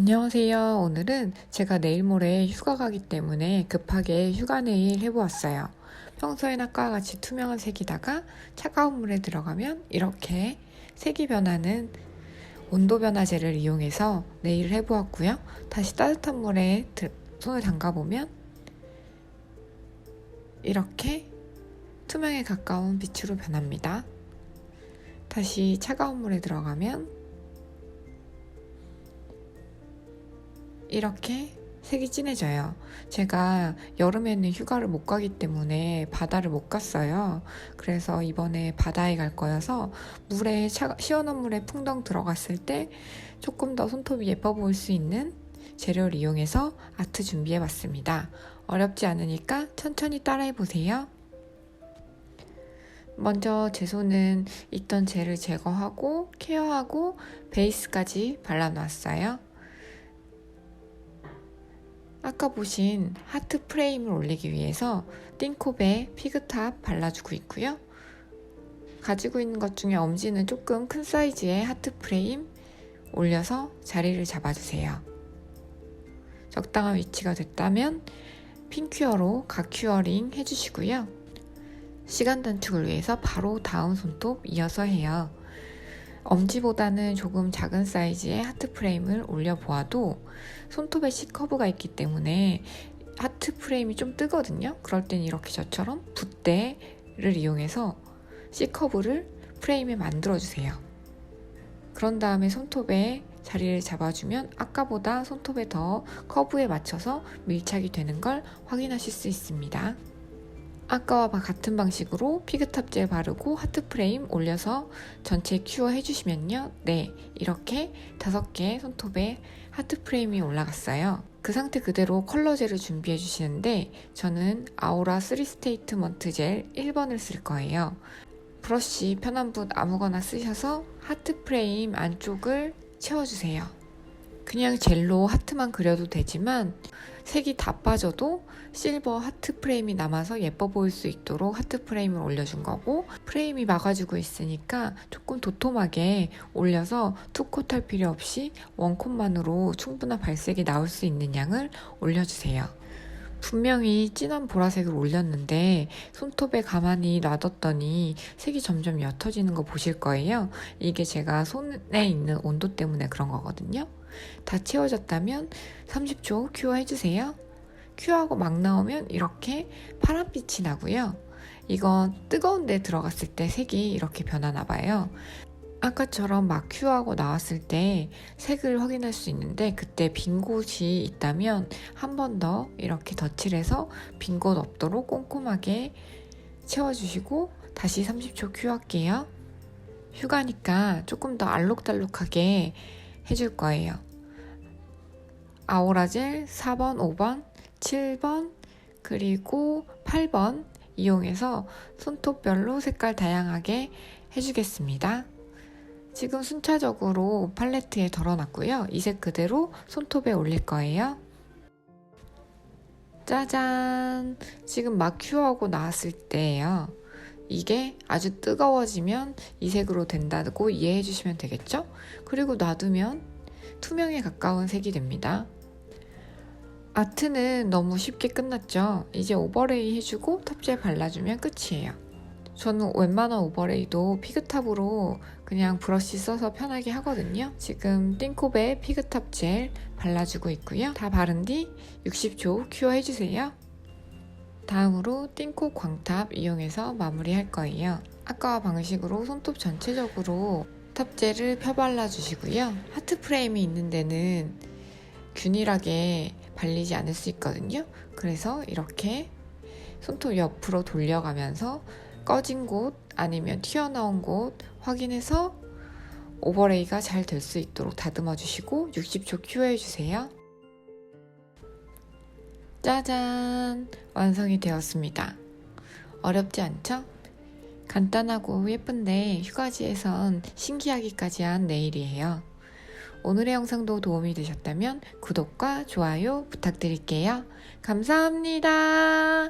안녕하세요. 오늘은 제가 내일 모레 휴가 가기 때문에 급하게 휴가 네일 해보았어요. 평소엔 아까와 같이 투명한 색이다가 차가운 물에 들어가면 이렇게 색이 변하는 온도 변화제를 이용해서 네일을 해보았고요. 다시 따뜻한 물에 들- 손을 담가보면 이렇게 투명에 가까운 빛으로 변합니다. 다시 차가운 물에 들어가면 이렇게 색이 진해져요. 제가 여름에는 휴가를 못 가기 때문에 바다를 못 갔어요. 그래서 이번에 바다에 갈 거여서 물에 차, 시원한 물에 풍덩 들어갔을 때 조금 더 손톱이 예뻐 보일 수 있는 재료를 이용해서 아트 준비해 봤습니다. 어렵지 않으니까 천천히 따라해 보세요. 먼저 제 손은 있던 젤을 제거하고 케어하고 베이스까지 발라놨어요. 아까 보신 하트 프레임을 올리기 위해서 띵콥에 피그탑 발라주고 있고요. 가지고 있는 것 중에 엄지는 조금 큰 사이즈의 하트 프레임 올려서 자리를 잡아주세요. 적당한 위치가 됐다면 핀큐어로 각 큐어링 해주시고요. 시간 단축을 위해서 바로 다음 손톱 이어서 해요. 엄지보다는 조금 작은 사이즈의 하트 프레임을 올려보아도 손톱에 C커브가 있기 때문에 하트 프레임이 좀 뜨거든요. 그럴 땐 이렇게 저처럼 붓대를 이용해서 C커브를 프레임에 만들어주세요. 그런 다음에 손톱에 자리를 잡아주면 아까보다 손톱에 더 커브에 맞춰서 밀착이 되는 걸 확인하실 수 있습니다. 아까와 같은 방식으로 피그탑 젤 바르고 하트 프레임 올려서 전체 큐어 해주시면요. 네, 이렇게 다섯 개 손톱에 하트 프레임이 올라갔어요. 그 상태 그대로 컬러 젤을 준비해 주시는데 저는 아우라 3 스테이트먼트 젤 1번을 쓸 거예요. 브러쉬 편한 붓 아무거나 쓰셔서 하트 프레임 안쪽을 채워주세요. 그냥 젤로 하트만 그려도 되지만 색이 다 빠져도 실버 하트 프레임이 남아서 예뻐 보일 수 있도록 하트 프레임을 올려준 거고 프레임이 막아주고 있으니까 조금 도톰하게 올려서 투콧 할 필요 없이 원콧만으로 충분한 발색이 나올 수 있는 양을 올려주세요. 분명히 진한 보라색을 올렸는데 손톱에 가만히 놔뒀더니 색이 점점 옅어지는 거 보실 거예요. 이게 제가 손에 있는 온도 때문에 그런 거거든요. 다 채워졌다면 30초 큐어 해주세요. 큐어하고 막 나오면 이렇게 파란빛이 나고요. 이건 뜨거운 데 들어갔을 때 색이 이렇게 변하나 봐요. 아까처럼 막 큐어하고 나왔을 때 색을 확인할 수 있는데 그때 빈 곳이 있다면 한 번 더 이렇게 덧칠해서 빈 곳 없도록 꼼꼼하게 채워주시고 다시 30초 큐어할게요. 휴가니까 조금 더 알록달록하게 해줄 거예요. 아오라젤 4번, 5번, 7번, 그리고 8번 이용해서 손톱별로 색깔 다양하게 해주겠습니다. 지금 순차적으로 팔레트에 덜어놨고요. 이색 그대로 손톱에 올릴 거예요. 짜잔! 지금 막 큐어하고 나왔을 때예요. 이게 아주 뜨거워지면 이 색으로 된다고 이해해 주시면 되겠죠? 그리고 놔두면 투명에 가까운 색이 됩니다. 아트는 너무 쉽게 끝났죠? 이제 오버레이 해주고 탑젤 발라주면 끝이에요. 저는 웬만한 오버레이도 피그탑으로 그냥 브러쉬 써서 편하게 하거든요. 지금 띵콥에 피그탑 젤 발라주고 있고요. 다 바른 뒤 60초 큐어 해주세요. 다음으로 띵콥 광탑 이용해서 마무리할 거예요. 아까와 방식으로 손톱 전체적으로 탑젤을 펴발라 주시고요. 하트 프레임이 있는 데는 균일하게 발리지 않을 수 있거든요. 그래서 이렇게 손톱 옆으로 돌려가면서 꺼진 곳 아니면 튀어나온 곳 확인해서 오버레이가 잘 될 수 있도록 다듬어 주시고 60초 큐어해 주세요. 짜잔! 완성이 되었습니다. 어렵지 않죠? 간단하고 예쁜데 휴가지에선 신기하기까지 한 네일이에요. 오늘의 영상도 도움이 되셨다면 구독과 좋아요 부탁드릴게요. 감사합니다.